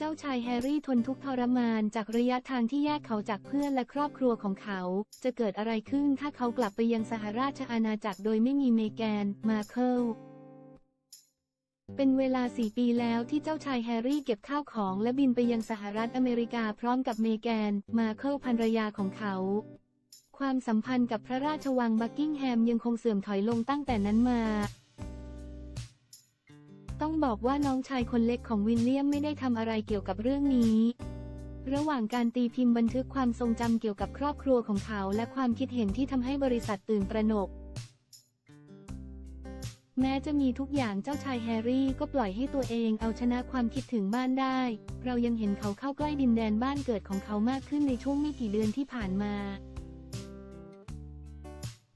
จ้าชายแฮร์รี่ทนทุกทรมานจากระยะทางที่แยกเขาจากเพื่อนและครอบครัวของเขา จะเกิดอะไรขึ้นถ้าเขากลับไปยังสหราชอาณาจักรโดยไม่มีเมแกน มาเคิลเป็นเวลาสี่ปีแล้วที่เจ้าชายแฮร์รี่เก็บข้าวของและบินไปยังสหรัฐอเมริกาพร้อมกับเมแกน มาเคิลภรรยาของเขา ความสัมพันธ์กับพระราชวังบักกิ้งแฮมยังคงเสื่อมถอยลงตั้งแต่นั้นมา บอกว่าน้องชายคนเล็กของวิลเลียมไม่ได้ทำอะไรเกี่ยวกับเรื่องนี้ ระหว่างการตีพิมพ์บันทึกความทรงจำเกี่ยวกับครอบครัวของเขา และความคิดเห็นที่ทำให้บริษัทตื่นตระหนก แม้จะมีทุกอย่างเจ้าชายแฮร์รี่ก็ปล่อยให้ตัวเองเอาชนะความคิดถึงบ้านได้ เรายังเห็นเขาเข้าใกล้ดินแดนบ้านเกิดของเขามากขึ้นในช่วงไม่กี่เดือนที่ผ่านมา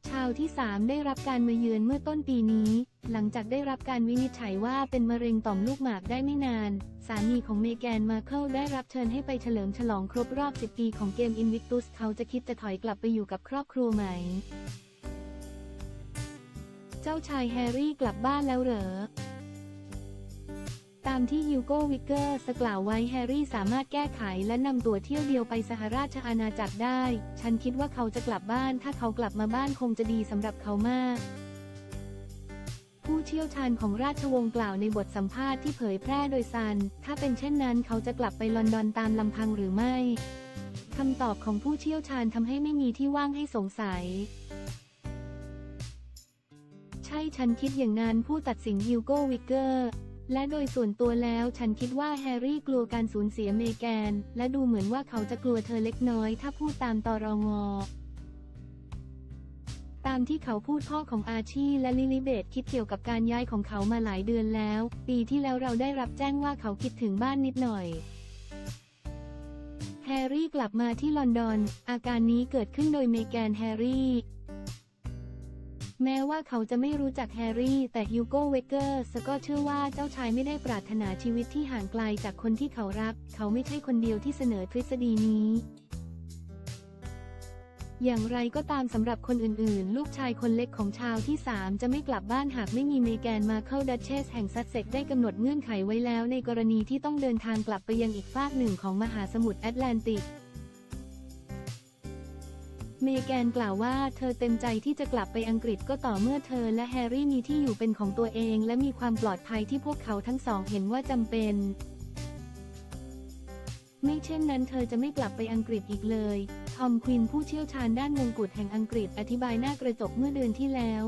ชาวที่ 3 ได้รับการมาเยือนเมื่อต้นปีนี้ หลังจากได้รับการวินิจฉัยว่าเป็นมะเร็งต่อมลูกหมากได้ไม่นาน สามีของเมแกนมาเคิลได้รับเชิญให้ไปเฉลิมฉลองครบรอบ 10 ปีของเกมอินวิกตุสเขาจะคิดจะถอยกลับไปอยู่กับครอบครัวไหม เจ้าชายแฮร์รี่กลับบ้านแล้วเหรอ ตามที่ฮิวโกวิกเกอร์สกล่าวไว้แฮร์รี่สามารถแก้ไขและนำตัวเที่ยวเดียวไปสหราชอาณาจักรได้ ฉันคิดว่าเขาจะกลับบ้าน ถ้าเขากลับมาบ้านคงจะดีสำหรับเขามาก เชี่ยวชาญของราชวงศ์กล่าวในบทสัมภาษณ์ที่เผยแพร่โดยซัน ถ้าเป็นเช่นนั้นเขาจะกลับไปลอนดอนตามลำพังหรือไม่คำตอบของผู้เชี่ยวชาญทำให้ไม่มีที่ว่างให้สงสัย ใช่ฉันคิดอย่างนั้นผู้ตัดสินฮิวโกวิกเกอร์ และโดยส่วนตัวแล้วฉันคิดว่าแฮร์รี่กลัวการสูญเสียเมแกน และดูเหมือนว่าเขาจะกลัวเธอเล็กน้อยถ้าพูดตามตอรองอามที่เขาพูดพ่อของอาชีและลิลิเบตคิดเกี่ยวกับการย้ายของเขามาหลายเดือนแล้ว ปีที่แล้วเราได้รับแจ้งว่าเขาคิดถึงบ้านนิดหน่อยแฮร์รี่กลับมาที่ลอนดอน อาการนี้เกิดขึ้นโดยเมแกนแฮร์รี่ แม้ว่าเขาจะไม่รู้จักแฮร์รี่ แต่ฮิวโกเวเกอร์สก็เชื่อว่าเจ้าชายไม่ได้ปรารถนาชีวิตที่ห่างไกลจากคนที่เขารัก เขาไม่ใช่คนเดียวที่เสนอทฤษฎีนี้ อย่างไรก็ตามสำหรับคนอื่นๆ ลูกชายคนเล็กของชาวที่ 3 จะไม่กลับบ้านหากไม่มีเมแกนมาเข้าดัชเชสแห่งซัสเซ็กได้กำหนดเงื่อนไขไว้แล้วในกรณีที่ต้องเดินทางกลับไปยังอีกฟากหนึ่งของมหาสมุทรแอตแลนติก เมแกนกล่าวว่าเธอเต็มใจที่จะกลับไปอังกฤษก็ต่อเมื่อเธอและแฮร์รี่มีที่อยู่เป็นของตัวเอง และมีความปลอดภัยที่พวกเขาทั้งสองเห็นว่าจำเป็น ไม่เช่นนั้นเธอจะไม่กลับไปอังกฤษอีกเลย ทอมควินผู้เชี่ยวชาญด้านมงกุฎแห่งอังกฤษอธิบายหน้ากระจกเมื่อเดือนที่แล้ว